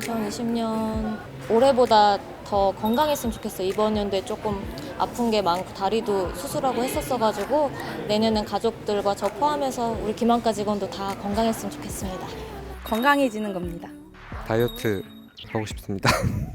2020년 올해보다 더 건강했으면 좋겠어요. 이번 연도에 조금 아픈 게 많고 다리도 수술하고 했었어가지고 내년엔 가족들과 저 포함해서 우리 김한가 직원도 다 건강했으면 좋겠습니다. 건강해지는 겁니다. 다이어트 하고 싶습니다.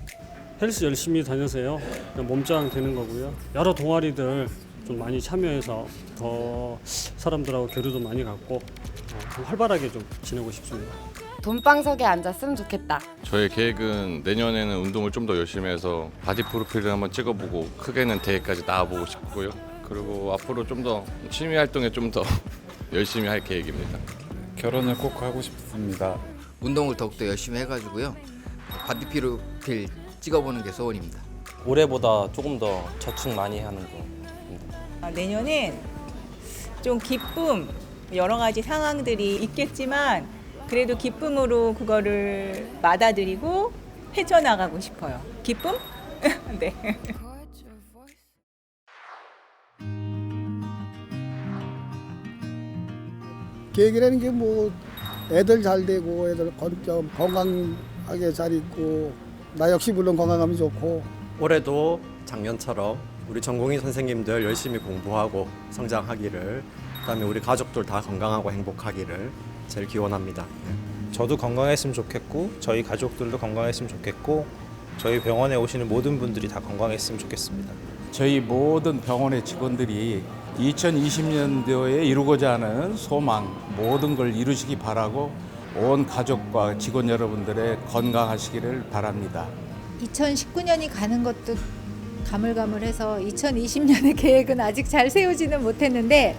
헬스 열심히 다녀서요. 그냥 몸짱 되는 거고요. 여러 동아리들 좀 많이 참여해서 더 사람들하고 교류도 많이 갖고 어, 좀 활발하게 좀 지내고 싶습니다. 돈방석에 앉았으면 좋겠다. 저의 계획은 내년에는 운동을 좀 더 열심히 해서 바디 프로필을 한번 찍어보고 크게는 대회까지 나와보고 싶고요. 그리고 앞으로 좀 더 취미 활동에 좀 더 열심히 할 계획입니다. 결혼을 꼭 하고 싶습니다. 운동을 더욱더 열심히 해가지고요 바디 프로필 찍어보는 게 소원입니다. 올해보다 조금 더 저축 많이 하는 거. 아, 내년엔 좀 기쁨 여러 가지 상황들이 있겠지만 그래도 기쁨으로 그거를 받아들이고 헤쳐나가고 싶어요. 기쁨? 네. 계획이라는 게 뭐 애들 잘 되고 애들 건, 좀 건강하게 잘 있고 나 역시 물론 건강하면 좋고 올해도 작년처럼 우리 전공의 선생님들 열심히 공부하고 성장하기를 그다음에 우리 가족들 다 건강하고 행복하기를 제일 기원합니다. 저도 건강했으면 좋겠고 저희 가족들도 건강했으면 좋겠고 저희 병원에 오시는 모든 분들이 다 건강했으면 좋겠습니다. 저희 모든 병원의 직원들이 2020년도에 이루고자 하는 소망 모든 걸 이루시기 바라고 온 가족과 직원 여러분들의 건강하시기를 바랍니다. 2019년이 가는 것도 가물가물해서 2020년의 계획은 아직 잘 세우지는 못했는데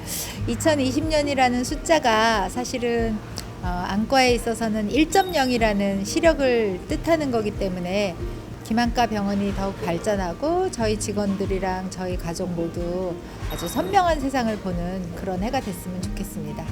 2020년이라는 숫자가 사실은 어, 안과에 있어서는 1.0이라는 시력을 뜻하는 거기 때문에 김한과 병원이 더욱 발전하고 저희 직원들이랑 저희 가족 모두 아주 선명한 세상을 보는 그런 해가 됐으면 좋겠습니다.